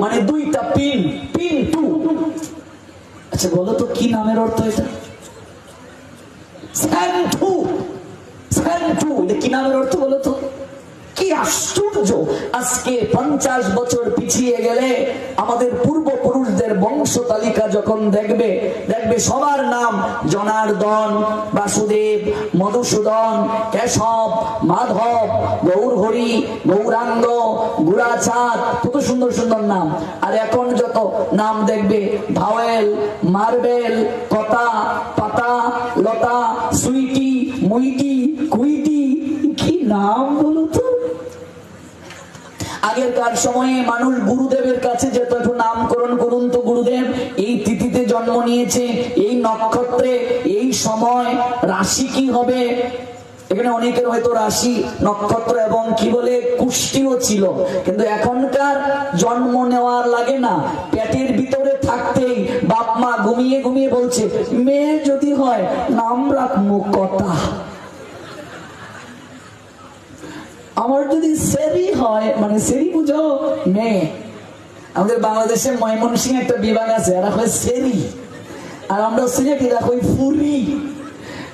মানে দুইটা pin pin two. আচ্ছা বলো তো, কি নামের অর্থ এটা? এটা কি নামের অর্থ বলো তো? কি আশ্চর্য? আজকে পঞ্চাশ বছর পিছিয়ে গেলে আমাদের পূর্বপুরুষদের বংশ তালিকা যখন দেখবে দেখবে সবার নাম জনার্দন, বাসুদেব, মধুসূদন, কেশব, মাধব, গৌরহরি, গৌরাঙ্গ, গুড়াচাঁদ, কত সুন্দর সুন্দর নাম। আর এখন যত নাম দেখবে, ভাওয়েল, মার্বেল, কতা, পাতা, লতা, সুইটি, মুইটি, কুইটি, কি নাম বলো তো? আগেরকার সময়ে মানুষ গুরুদেবের কাছে যেত, একটু নামকরণ করুন তো গুরুদেব। এই তিথিতে জন্ম নিয়েছে, এই নক্ষত্রে, এই সময় রাশি কি হবে? এখানে অনেকের হয়তো রাশি, নক্ষত্র এবং কি বলে, কুষ্টিও ছিল। কিন্তু এখনকার জন্ম নেওয়ার লাগে না। পেটের ভিতরে থাকতেই বাপ মা ঘুমিয়ে ঘুমিয়ে বলছে, মেয়ে যদি হয় নাম রাখব কথা আমার যদি সেরি হয় মানে সেরি বুঝো মেয়ে আমাদের বাংলাদেশে ময়মনসিং একটা বিভাগ আছে, এরা হয় সেরি। আর আমরা সিলেট এরা হয় ফুরি।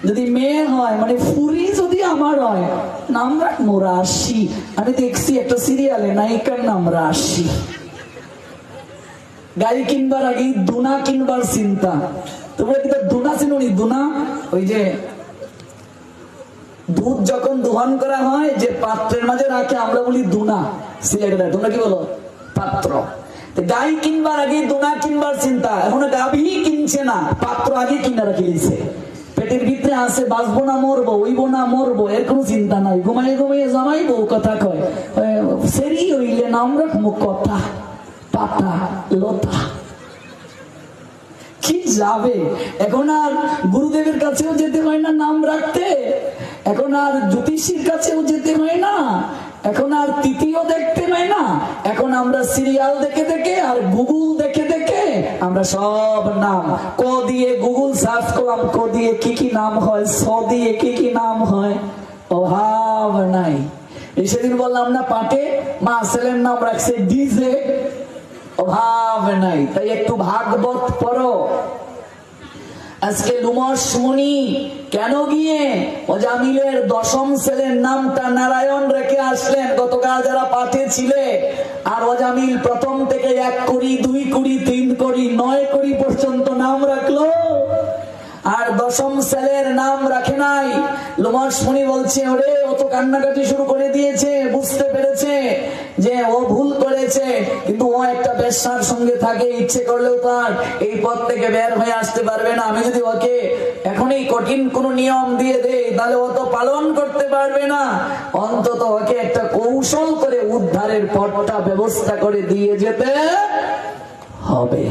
যদি মেয়ে হয় মানে ফুরি যদি আমার হয়, নাম রাখব রাশি। আমি দেখছি একটা সিরিয়ালে, নায়িকার নাম রাশি। গাড়ি কিনবার আগে দুনা কিনবার চিন্তা। তোমরা কিন্তু দুনা চিনুনি, দুনা, ওই যে দুধ যখন দোহন করা হয়, যে পাত্রের মাঝে রাখে, আমরা বলি দুনা। সিলেটের তোমরা কি বলো? পাত্র। গাই কিনবার আগে, দুনা কিনবার চিন্তা। এখন গাভী কিনছে না, পাত্র আগে কিনা রাখি দিয়েছে। পেটের ভিতরে আছে, বাঁচবো না, মরবো ওইব না, মরবো, এর কোনো চিন্তা নাই। ঘুমাই ঘুমাইয়ে জামাইবো কথা কয় সেরি হইলে নাম রাখব কথা, পাতা, লতা। কি যাবে? এখন আর গুরুদেবের কাছেও যেতে হয় না নাম রাখতে। এখন আর জ্যোতিষীর কাছেও যেতে হয় না। এখন আর তৃতীয় দেখতে হয় না। এখন আমরা সিরিয়াল দেখে দেখে আর গুগল দেখে দেখে আমরা সব নাম। ক দিয়ে গুগল সার্চ করলাম, ক দিয়ে কি কি নাম হয়, স দিয়ে কি কি নাম হয়, অভাব নাই। সেদিন বললাম না, পাটে মা ছেলের নাম রাখছে ডিজে। অভাব নাই, তাই একটু ভাগবত পড়ো। আজকে লুমস মুনি কেন গিয়ে অজামিলের দশম ছেলের নামটা নারায়ণ রেখে আসলেন? গতকাল যারা পাঠে ছিলে, আর অজামিল প্রথম থেকে এক কোড়ি, দুই কুড়ি, তিন কোড়ি, নয় কোড়ি পর্যন্ত নাম রাখল। আর দশম ছেলের নাম রাখে নাই। লোমাস মুনি বলছে, ওরে, ও তো কান্নাকাটি শুরু করে দিয়েছে, বুঝতে পেরেছে যে ও ভুল করেছে, কিন্তু ও একটা বেশ্যার সঙ্গে থাকে, ইচ্ছে করলেও তার এই পথ থেকে বের হয়ে আসতে পারবে না। আমি যদি ওকে এখনই কঠিন কোন নিয়ম দিয়ে দেই, তাহলে ও তো পালন করতে পারবে না। অন্তত ওকে একটা কৌশল করে উদ্ধারের পথটা ব্যবস্থা করে দিয়ে যেতে হবে।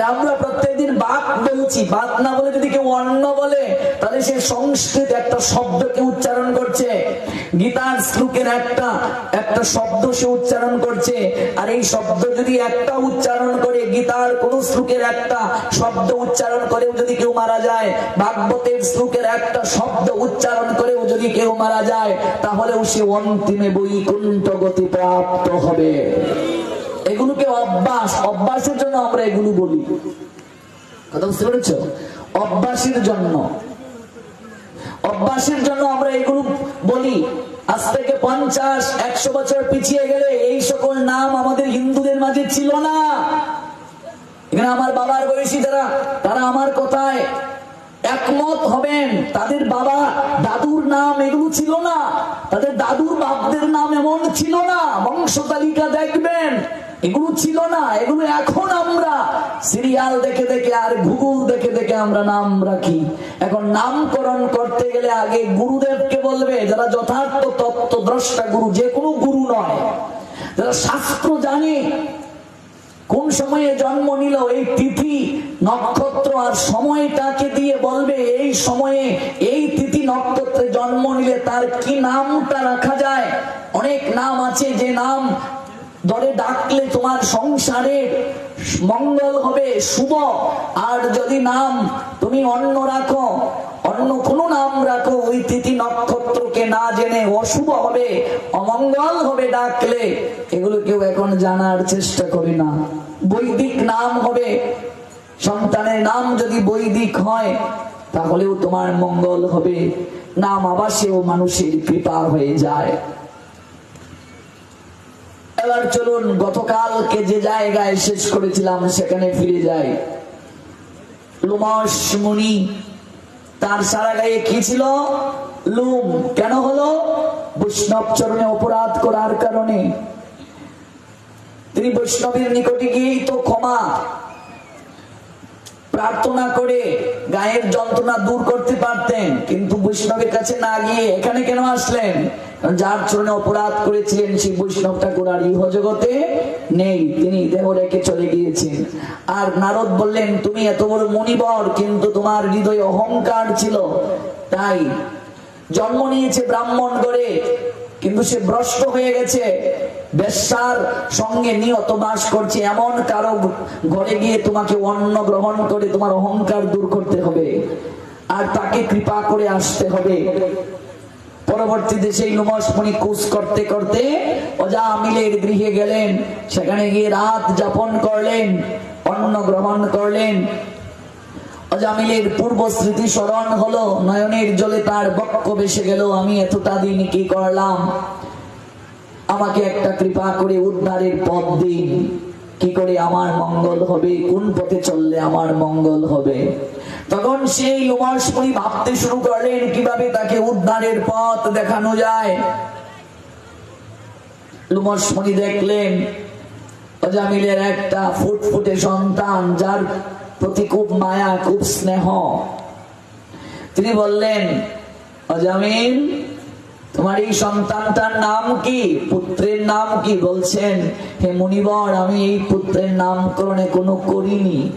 আমরা প্রত্যেকদিন বাক বলছি। বাক না বলে যদি কেউ অন্ন বলে, তাহলে সে সংস্কৃত একটা শব্দকে উচ্চারণ করছে। গীতার শ্লোকের একটা একটা শব্দ সে উচ্চারণ করছে। আর এই শব্দ যদি একটা উচ্চারণ করে, গীতার কোন শ্লোকের একটা শব্দ উচ্চারণ করেও যদি কেউ মারা যায়, ভাগবতের শ্লোকের একটা শব্দ উচ্চারণ করেও যদি কেউ মারা যায়, তাহলেও সে অন্তিমে বৈকুণ্ঠ গতি প্রাপ্ত হবে। এগুলোকে অভ্যাস, অভ্যাসের জন্য আমরা এগুলো বলি। কথা বুঝতে পেরেছ? অভ্যাসের জন্য। অভ্যাসের জন্য আমরা এগুলো বলি। আজ থেকে পঞ্চাশ, একশো বছর পিছিয়ে গেলে এই সকল নাম আমাদের হিন্দুদের মাঝে ছিল না। এখানে আমার বাবার বয়সী যারা, তারা আমার কথায় একমত হবেন। তাদের বাবা দাদুর নাম এগুলো ছিল না। তাদের দাদুর বাপদের নাম এমন ছিল না। বংশ তালিকা দেখবেন। এগুলো ছিল না, এগুলো এখন আমরা সিরিয়াল দেখে দেখে আর গুগল দেখে দেখে আমরা নাম রাখি। এখন নামকরণ করতে গেলে আগে গুরুদেবকে বলবে, যারা যথার্থ তত্ত্ব দ্রষ্টা গুরু, যে কোনো গুরু নয়। যারা শাস্ত্র জানে, কোন সময়ে জন্ম নিল, এই তিথি, নক্ষত্র আর সময়টাকে দিয়ে বলবে, এই সময়ে এই তিথি নক্ষত্রে জন্ম নিলে তার কি নামটা রাখা যায়? অনেক নাম আছে, যে নাম ধরে ডাকলে তোমার সংসারে মঙ্গল হবে, শুভ। আর যদি নাম তুমি অন্য রাখো, অন্য কোনো নাম রাখো, ওই তিথি নক্ষত্রকে না জেনে অশুভ হবে, অমঙ্গল হবে ডাকলে, এগুলো কেউ এখন জানার চেষ্টা করে না। বৈদিক নাম হবে, সন্তানের নাম যদি বৈদিক হয়, তাহলেও তোমার মঙ্গল হবে। নাম আবাসেও মানুষের কৃপা হয়ে যায়। এবার চলুন, গতকালকে যে জায়গায় শেষ করেছিলাম, সেখানে ফিরে যাই। লুমস মুনি, তার সারা গায়ে কি ছিল? লুম। কেন হলো? বৈষ্ণব চরণে অপরাধ করার কারণে। তিনি বৈষ্ণবের নিকটে গিয়েই তো ক্ষমা প্রার্থনা করে গায়ের যন্ত্রণা দূর করতে পারতেন, কিন্তু বৈষ্ণবের কাছে না গিয়ে এখানে কেন আসলেন? যার চরণে অপরাধ করেছিলেন সেই বৈষ্ণব ঠাকুর আর ইহ জগতে নেই, তিনি দেহ রেখে চলে গিয়েছেন। আর নারদ বললেন, তুমি এত বড় মণিবর, কিন্তু তোমার হৃদয়ে অহংকার ছিল। তাই জন্ম নিয়েছে ব্রাহ্মণ গড়ে, কিন্তু সে ভ্রষ্ট হয়ে গেছে। বেশ্যার সঙ্গে নিয়ত বাস করছে এমন কারও ঘরে গিয়ে তোমাকে অন্ন গ্রহণ করে তোমার অহংকার দূর করতে হবে। আর তাকে কৃপা করে আসতে হবে। পরবর্তীতে সেই নমস্মণি কুশ করতে করতে অজা মিলের গৃহে গেলেন। সেখানে গিয়ে রাত যাপন করলেন, অন্ন গ্রহণ করলেন। অজামিলের পূর্ব স্মৃতি স্মরণ হলো, নয়নের জলে তার বক্ষ বেসে গেল, আমি এতটা দিন কি করলাম? আমাকে একটা কৃপা করে উদ্ধারের পথ দিন। কি করে আমার মঙ্গল হবে? কোন পথে চললে আমার মঙ্গল হবে? তখন সেই উমাসমণি ভাবতে শুরু করলেন, কীভাবে তাকে উদ্ধারের পথ দেখানো যায়। দেখলেন, অজামিলের একটা ফুটফুটে সন্তান, যার প্রতি খুব মায়া, খুব স্নেহ। তিনি বললেন, অজামিল, তোমার এই সন্তানটার নাম কি? পুত্রের নাম কি? বলছেন, হে মুনিবর, আমি এই পুত্রের নামকরণে কোনো করিনি।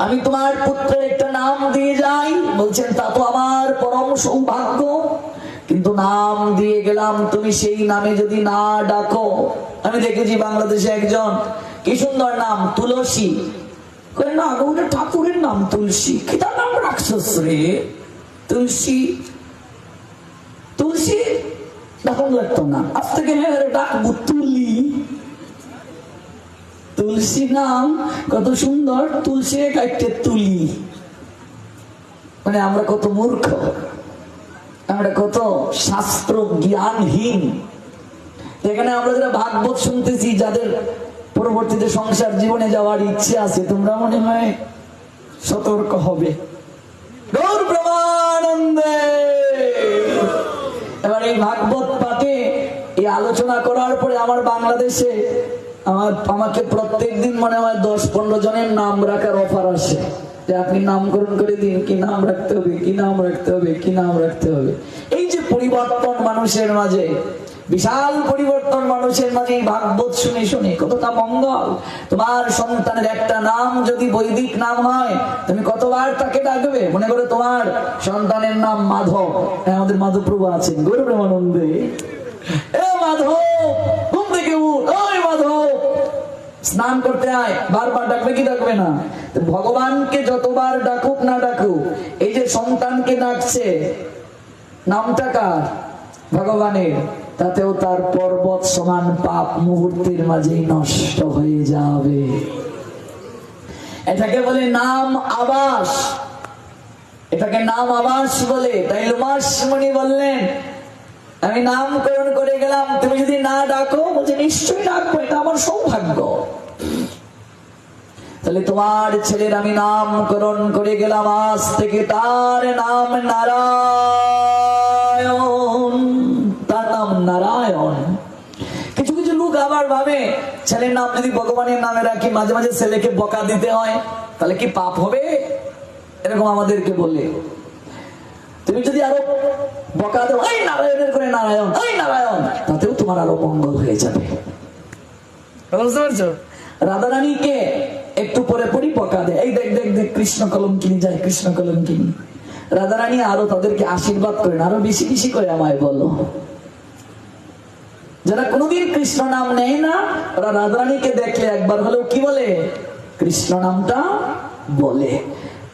আমি তোমার পুত্রের একটা নাম দিয়ে যাই। বলছেন, তা তো আমার পরম সৌভাগ্য। কিন্তু নাম দিয়ে গেলাম, তুমি সেই নামে যদি না ডাকো। আমি দেখেছি বাংলাদেশে একজন, কি সুন্দর নাম, তুলসী। না ঠাকুরের নাম তুলসী। কি তার নাম রাক্ষস রে? তুলসী? তুলসী? লাগতো না। আজ থেকে হ্যাঁ তুলি তুলসী নাম কত সুন্দর, তুলসী কাটতে তুলি। মানে আমরা কত মূর্খ, আমরা কত শাস্ত্র জ্ঞানহীন এখানে আমরা যারা ভাগবত শুনতেছি, যাদের পরবর্তীতে সংসার জীবনে যাওয়ার ইচ্ছে আছে, তোমরা মনে হয় সতর্ক হবে। এবার এই ভাগবত পাঠে এই আলোচনা করার পরে আমার বাংলাদেশে আমার আমাকে প্রত্যেক দিন মনে হয় দশ পনেরো জনের নাম রাখার অফার আসে। যে আপনি নামকরণ করে দিন কি নাম রাখতে হবে কি নাম রাখতে হবে কি নাম রাখতে হবে। এই যে পরিবর্তন মানুষের মাঝে বিশাল পরিবর্তন মানুষের মাঝে এই ভাগবত শুনে শুনে কতটা মঙ্গল। তোমার সন্তানের একটা নাম যদি বৈদিক নাম হয় তুমি কতবার তাকে ডাকবে? মনে করে তোমার সন্তানের নাম মাধব। হ্যাঁ, আমাদের মাধব প্রভু আছেন। গৌর প্রেমানন্দে এ মাধব স্নান করতে আয়, বারবার ডাকবে কি ডাকবে না? ভগবানকে যতবার ডাকুক না ডাকুক, এই যে সন্তানকে ডাকছে, নামটা কার? ভগবানের। তাতেও তার পর্বত সমান পাপ মুহূর্তের মাঝেই নষ্ট হয়ে যাবে। এটাকে বলে নাম আবাস। এটাকে নাম আবাস বলে। তাই লুমাস মুনি বললেন আমি নামকরণ করে গেলাম। তুমি যদি না ডাকো, বলছে, নিশ্চয়ই ডাকবো, এটা আমার সৌভাগ্য। তাহলে তোমার ছেলের আমি নামকরণ করে গেলাম। আজ থেকে তার নাম নারায়ণ, তার নাম নারায়ণ। কিছু কিছু লোক আবার ভাবে, ছেলের নাম যদি ভগবানের নামে রাখি, মাঝে মাঝে ছেলেকে বকা দিতে হয়, তাহলে কি পাপ হবে? এরকম আমাদেরকে বলে। তুমি যদি আরও বকা এই নারায়ণের করে নারায়ণ এই নারায়ণ। তাতেও তোমার আরও মঙ্গল হয়ে যাবে। বুঝতে পারছ? রাধারানীকে একটু পরে বকা দেয়। এই দেখ দেখ দেখ কৃষ্ণ কলম কিনি যায় কৃষ্ণ কলম কিনি রাধারানী আরও তাদেরকে আশীর্বাদ করেন। আরও বেশি বেশি করে আমায় বলো। যারা কোনোদিন কৃষ্ণ নাম নেয় না ওরা রাধারানীকে দেখলে একবার হলেও কি বলে? কৃষ্ণ নামটা বলে।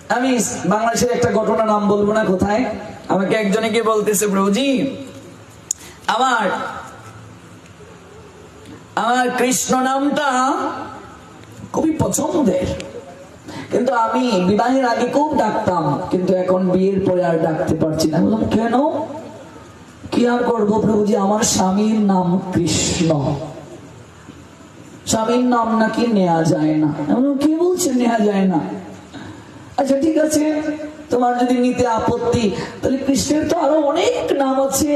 আমি বাংলাদেশের একটা ঘটনা নাম বলব না কোথায়। আমাকে একজনে কি বলতেছে প্রভুজি আমার আমার কৃষ্ণ নামটা খুবই পছন্দের। কিন্তু আমি বিবাহের আগে খুব ডাকতাম, কিন্তু এখন বিয়ের পরে আর ডাকতে পারছি না। বললাম, কেন? কি আর করব প্রভুজি আমার স্বামীর নাম কৃষ্ণ। স্বামীর নাম নাকি নেওয়া যায় না। কে বলছে নেওয়া যায় না? আচ্ছা ঠিক আছে। তোমার যদি নিতে আপত্তি, তাহলে কৃষ্ণের তো আরও অনেক নাম আছে।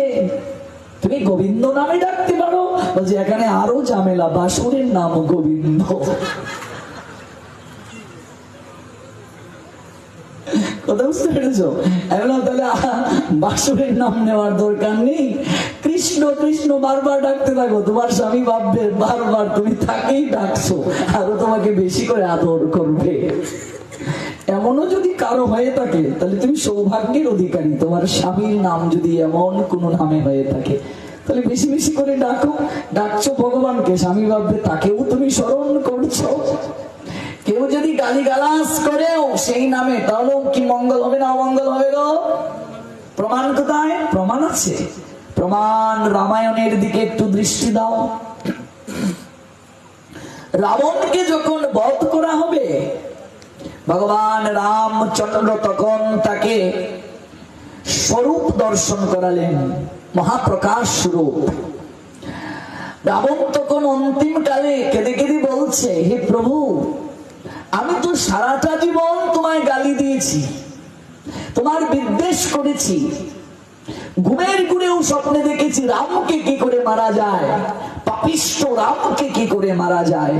তুমি গোবিন্দ নামে ডাকতে পারো, বলছে, এখানে আরও ঝামেলা, বাসুরের নাম গোবিন্দ। নেওয়ার দরকার নেই। কৃষ্ণ কৃষ্ণ ডাকতে তোমার স্বামী ভাববে, বারবার তুমি তাকেই ডাকছো, আরও তোমাকে বেশি করে আদর করবে। এমনও যদি কারও হয়ে থাকে, তাহলে তুমি সৌভাগ্যের অধিকারী। তোমার স্বামীর নাম যদি এমন কোন নামে হয়ে থাকে, তাহলে বেশি বেশি করে ডাকো। ডাকছো ভগবানকে, স্বামী ভাববে, তাকেও তুমি স্মরণ করছ। কেউ যদি গালি গালাস করেও সেই নামে, তাহলেও কি মঙ্গল হবে না অমঙ্গল হবে গো? প্রমাণ কোথায়? প্রমাণ আছে। প্রমাণ রামায়ণের দিকে একটু দৃষ্টি দাও। রাবণকে যখন বধ করা হবে ভগবান রামচন্দ্র তখন তাকে স্বরূপ দর্শন করালেন, মহাপ্রকাশ রূপ। রাবণ তখন অন্তিম কালে কেঁদে কেঁদে বলছে, হে প্রভু, আমি তো সারাটা জীবন তোমায় গালি দিয়েছি, তোমার বিদ্বেষ করেছি, ঘুমের ঘুরেও স্বপ্নে দেখেছি রামকে কি করে মারা যায় পাপিষ্ট রামকে কি করে মারা যায়।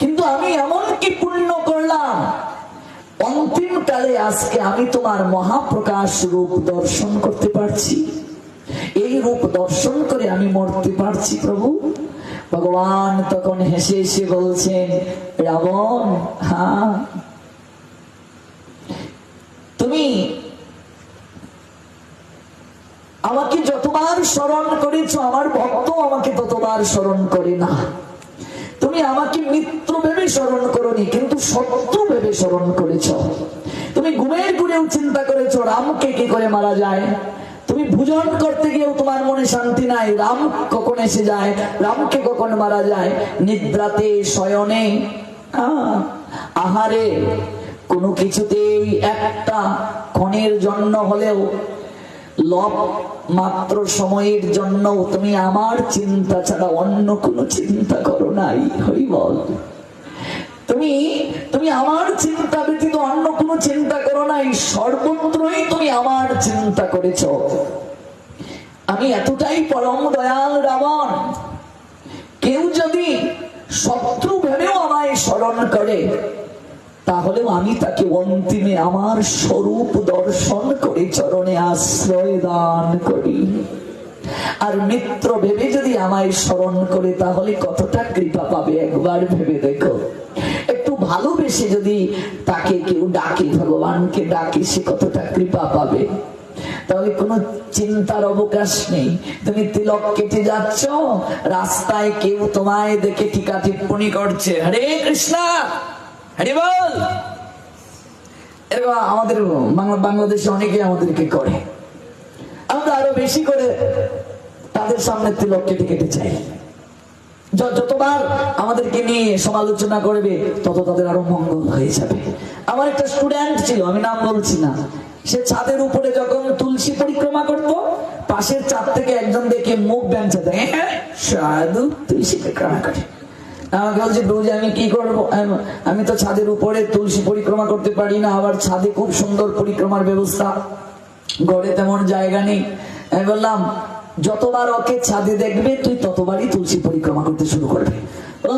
কিন্তু আমি এমন কি পুণ্য করলাম অন্তিম কালে আজকে আমি তোমার মহাপ্রকাশ রূপ দর্শন করতে পারছি। এই রূপ দর্শন করে আমি মরতে পারছি প্রভু। ভগবান তখন হেসে হেসে বলছেন, রাবণ হ্যাঁ। তুমি আমাকে যতবার স্মরণ করেছ, আমার ভক্ত আমাকে ততবার স্মরণ করে না। তুমি আমাকে মিত্র ভেবে স্মরণ করনি, কিন্তু শত্রু ভেবে স্মরণ করেছ। তুমি ঘুমের ঘুরেও চিন্তা করেছ, রামকে কি করে মারা যায়? তুমি ভোজন করতে গিয়েও তোমার মনে শান্তি নাই, রাম কখন এসে যায়? রামকে কখন মারা যায়? নিদ্রাতে, শয়নে। আহারে, কোনো কিছুতেই একটা ক্ষণের জন্য হলেও লব মাত্র সময়ের জন্য তুমি আমার চিন্তা ছাড়া অন্য কোনো চিন্তা করো নাই। হই বল। তুমি তুমি আমার চিন্তা ব্যতীত অন্য কোনো চিন্তা করো নাই। সর্বত্রই তুমি আমার চিন্তা করেছ। আমি এতটাই পরম দয়াল রাবণ। কেউ যদি শত্রু ভেবেও আমায় স্মরণ করে তাহলেও আমি তাকে অন্তিমে আমার স্বরূপ দর্শন করে চরণে আশ্রয় দান করি। আর মিত্র ভেবে যদি আমায় স্মরণ করে, তাহলে কতটা কৃপা পাবে একবার ভেবে দেখো। একটু ভালোবেসে যদি তাকে কেউ ডাকে, ভগবানকে ডাকে, সে কতটা কৃপা পাবে। তাহলে কোনো চিন্তার অবকাশ নেই। তুমি তিলক কেটে যাচ্ছ, রাস্তায় কেউ তোমায় দেখে টিকা টিপ্পণী করছে। হরে কৃষ্ণ! এরকম আমাদের বাংলাদেশে অনেকে আমাদেরকে করে। আমরা আরও বেশি করে তাদের সামনে কেটে চাই। যতবার আমাদেরকে নিয়ে সমালোচনা করবে তত তাদের আরও মঙ্গল হয়ে যাবে। আমার একটা স্টুডেন্ট ছিল আমি নাম বলছি না। সে ছাদের উপরে যখন তুলসী পরিক্রমা করত পাশের চাঁদ থেকে একজন দেখে মুখ ব্যাংচে দেয় "হ্যাঁ, সাধু তুলসী পরিক্রমা করে। আমাকে বলছে রোজ আমি কি করব? আমি- তো ছাদের উপরে তুলসী পরিক্রমা করতে পারি না, আবার ছাদে খুব সুন্দর পরিক্রমার ব্যবস্থা। ঘরে তেমন জায়গা নেই। আমি বললাম, যতবার ওকে ছাদে দেখবে, তুই ততবারই তুলসী পরিক্রমা করতে শুরু করবে।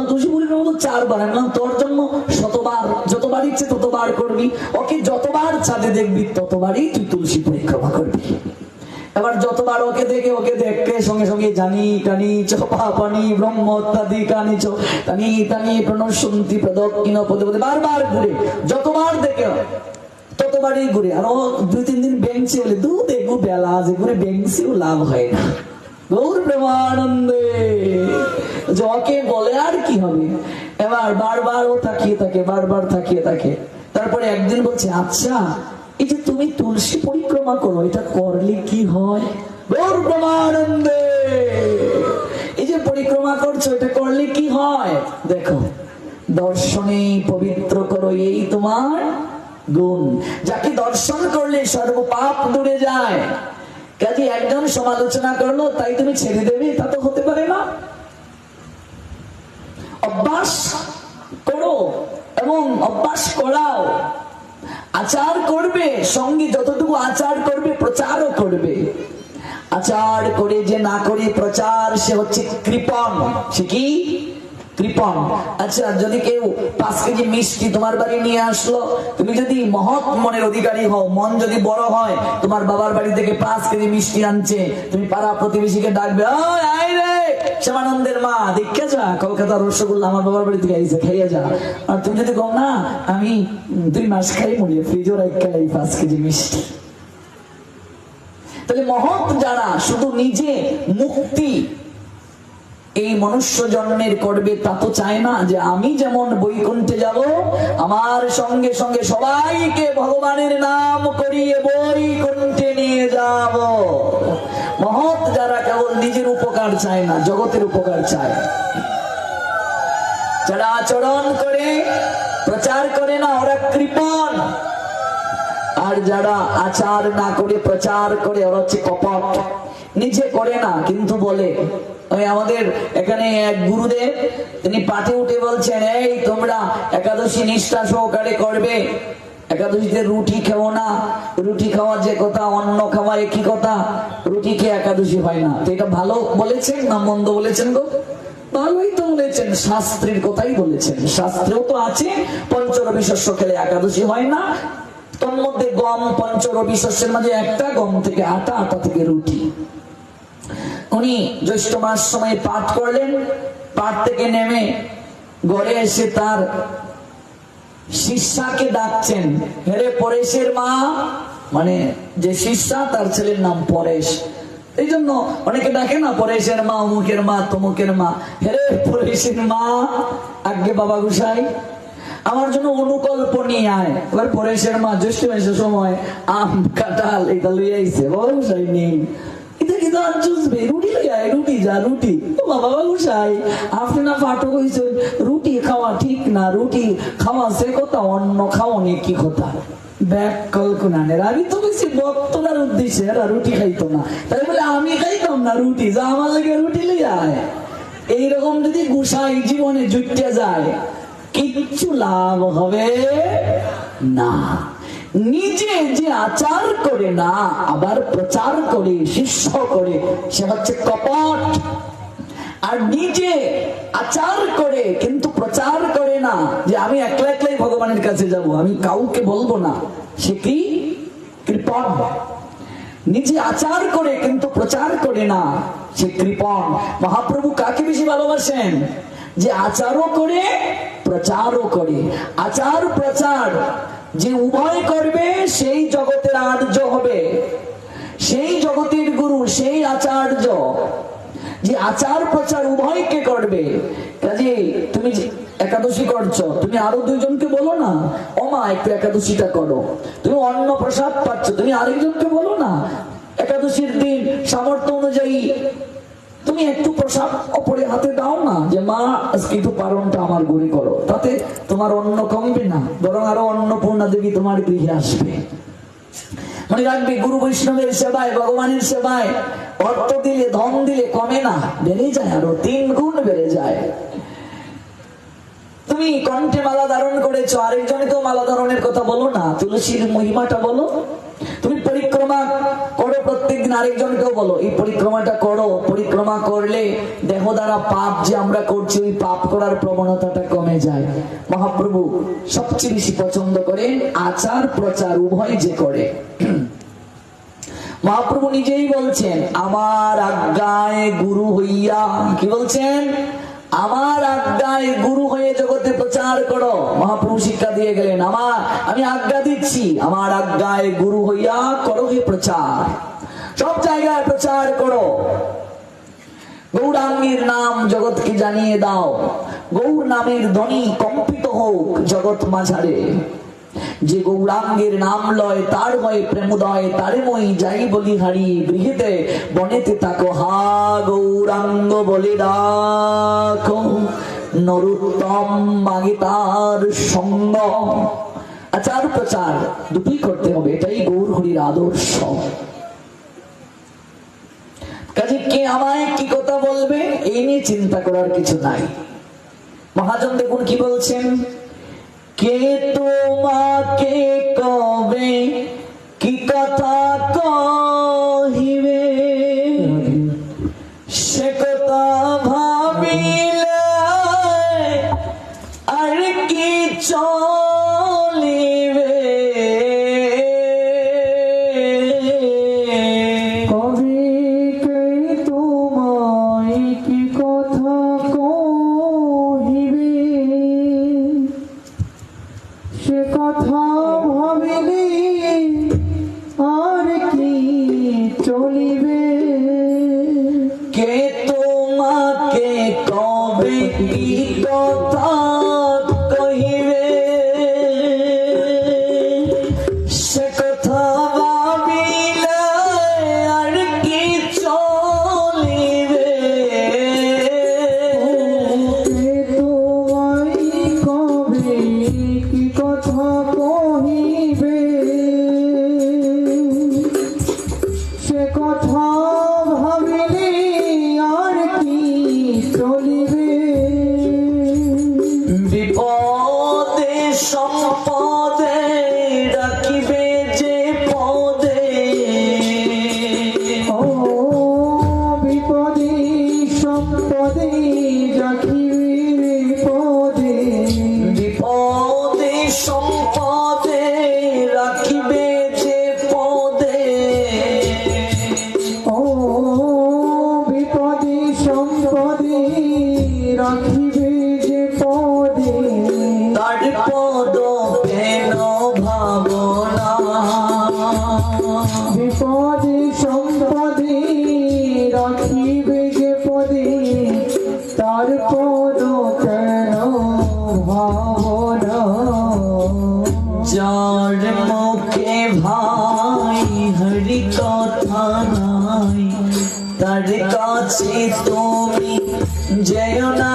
তুলসী পরিক্রমা তো চারবার। আমি বললাম, তোর জন্য শতবার, যতবার ইচ্ছে ততবার করবি। ওকে যতবার ছাদে দেখবি, ততবারই তুই তুলসী পরিক্রমা করবি। এবার যতবার ওকে দেখে ওকে দেখে সঙ্গে সঙ্গে জানি, টানি চপা পানি, ব্রহ্ম ইত্যাদি কানি চ, টানি টানি, প্রণশন্তি, প্রদক্ষিণ, পদে পদে, বারবার ঘুরে, যতবার দেখে ততবারই ঘুরে। আর ও দুই, তিন দিন বেঞ্চে হলে দু দেখব বেলা আছে ঘুরে বেঞ্চেও লাভ হয় না। গৌর প্রেমানন্দে, যে ওকে বলে আর কি হবে? এবার বারবার ও তাকিয়ে থাকে, বারবার তাকিয়ে থাকে। তারপরে একদিন বলছে আচ্ছা এই যে তুমি তুলসী পরিক্রমা করো এটা করলে কি হয়? গৌর এই যে পরিক্রমা করছ এটা করলে কি হয়? দেখো দর্শনে পবিত্র করো এই তোমার গুণ। যাকে দর্শন করলে সর্ব পাপ দূরে যায়। কাজে একজন সমালোচনা করল তাই তুমি ছেড়ে দেবে তা তো হতে পারে না। অভ্যাস করো এবং অভ্যাস করাও। আচার করবে সঙ্গে যতটুকু আচার করবে প্রচারও করবে। আচার করে যে না করে প্রচার সে হচ্ছে কৃপণ সে কি? কৃপণ আচ্ছা যদি কেউ পাঁচ কেজি মিষ্টি তোমার বাড়ি নিয়ে আসলো তুমি যদি মহৎ মনের অধিকারী হও মন যদি বড় হয় তোমার বাবার বাড়ি থেকে পাঁচ কেজি মিষ্টি আনছে তুমি পাড়া প্রতিবেশীকে ডাকবে "ওই, আয় রে শ্যামানন্দের মা দেখে যা, কলকাতার রসগোল্লা আমার বাবার বাড়ি থেকে আইসে খাইয়ে যা। আর তুমি যদি কম না, আমি দুই মাস খাই মরিয়ে রাখা এই পাঁচ কেজি মিষ্টি। তাহলে মহৎ যারা, শুধু নিজে মুক্তি, এই মনুষ্য জন্মের করবে তা তো চায় না যে আমি যেমন বৈকুণ্ঠে যাব, আমার সঙ্গে সঙ্গে সবাইকে ভগবানের নাম করিয়ে বৈকুণ্ঠে নিয়ে যাব। মহৎ যারা কেবল নিজের উপকার চায় না, জগতের উপকার চায়। যারা আচরণ করে, প্রচার করে না, ওরা কৃপণ। আর যারা আচার না করে, প্রচার করে, ওরা হচ্ছে কপট। নিজে করে না, কিন্তু বলে, ওই আমাদের এখানে এক গুরুদেব, তিনি পাঠে উঠে বলছেন, এই তোমরা একাদশী নিষ্ঠা সহকারে করবে। একাদশীতে রুটি খাও না। রুটি খাওয়া যে কথা, অন্ন খাওয়া একই কথা। রুটি খেয়ে একাদশী হয় না। তো এটা ভালো বলেছেন না মন্দ বলেছেন গো? ভালোই তো বলেছেন। শাস্ত্রের কথাই বলেছেন। শাস্ত্রেও তো আছে, পঞ্চরবি শস্য খেলে একাদশী হয় না। তোর মধ্যে গম, পঞ্চরবি শস্যের মাঝে একটা, গম থেকে আটা আটা থেকে রুটি। উনি জ্যৈষ্ঠ মাস সময় পাঠ করলেন। পাঠ থেকে নেমে ঘরে এসে তার শিষ্যাকে ডাকছেন। হেরে পরেশের মা মানে যে শিষ্যা, তার ছেলের নাম পরেশ। এই জন্য অনেকে ডাকে না, পরেশের মা, অমুকের মা, তমুকের মা। হেরে পরেশের মা আগে বাবা গুসাই, আমার জন্য অনুকল্প নিয়ে আয়। এবার পরেশের মা, জ্যৈষ্ঠ মাসের সময় আম, কাঁঠাল, এটা লইয়া আইছে। বাবা গুসাই নেই আমি তো বেশি বক্তরার উদ্দেশ্যে রুটি খাইতো না। তাই বলে, আমি খাইতাম না রুটি, যা আমার লাগে রুটি লইয়া এইরকম যদি গুসাই জীবনে জুটতে যায়, কিচ্ছু লাভ হবে না। নিজে যে আচার করে না, আবার প্রচার করে, শিষ্য করে, সে হচ্ছে কপট। আর নিজে আচার করে, কিন্তু প্রচার করে না, যে আমি একলা একলাই ভগবানের কাছে যাব, আমি কাউকে বলব না, সে কি? কৃপণ। নিজে আচার করে, কিন্তু প্রচার করে না, সে কৃপণ। মহাপ্রভু কাকে বেশি ভালোবাসেন? যে আচারও করে, প্রচারও করে। আচার প্রচার যে উভয় করবে, সেই জগতের আর্য হবে। সেই জগতের গুরু, সেই আচার্য। যে আচার প্রচার উভয়কে করবে। কাজে তুমি একাদশী করছ, তুমি আরও দুইজনকে বলো না? ওমা, একটু একাদশীটা করো। তুমি অন্ন প্রসাদ পাচ্ছ, তুমি আরেকজনকে বলো না? একাদশীর দিন সামর্থ্য অনুযায়ী তুমি একটু প্রসাদ অপরে হাতে দাও না যে, মা আজকে একটু পালনটা আমার গুলি করো। তাতে তোমার অন্ন কমবে না, বরং আরও অন্নপূর্ণা দেবী তোমার গৃহে আসবে। মনে রাখবে, গুরু বৈষ্ণবের সেবায়, ভগবানের সেবায়, অর্থ দিলে, ধন দিলে কমে না, বেড়ে যায়, আরও তিন গুণ বেড়ে যায়। তুমি কণ্ঠে মালা ধারণ করেছ আরেকজনকেও মালা ধারণের কথা বলো না, তুলসীর মহিমাটা বলো। তুমি পরিক্রমা করো প্রত্যেকদিন আরেকজনকেও বলো, এই পরিক্রমাটা করো, পরিক্রমা করলে দেহ দ্বারা পাপ যে আমরা করছি, ওই পাপ করার প্রবণতাটা কমে যায়। মহাপ্রভু সবচেয়ে বেশি পছন্দ করেন আচার প্রচার উভয় যে করে। মহাপ্রভু নিজেই বলছেন, আমার আজ্ঞায় গুরু হইয়া কি বলছেন? আমার আজ্ঞায় গুরু হয়ে জগতে প্রচার করো। মহাপ্রভু শিক্ষা দিয়ে গেলেন, আমার, আমি আজ্ঞা দিচ্ছি, আমার আজ্ঞায় গুরু হইয়া করো হে প্রচার। সব জায়গায় প্রচার করো। গৌরাঙ্গীর নাম জগৎকে জানিয়ে দাও। গৌর নামের ধ্বনি কম্পিত হোক জগৎ মাঝারে। যে গৌরাঙ্গের নাম লয়, তার ময় প্রেমোদয়, তারে মই যাই বলি হারি গৃহেতে, বনেতে তাকো হা গৌরাঙ্গ বলে ডাকো। নরোত্তম মাগে তার সঙ্গ। আচার প্রচার দুটোই করতে হবে, এটাই গৌর হরির আদর্শ। কাজে কে আমায় কি কথা বলবে, এই নিয়ে চিন্তা করার কিছু নাই। মহাজন দেখুন কি বলছেন? কে তোমাকে কবে কি কথা কি কথা। সম্পদে রাখিবে কাছে তুমি যেও না।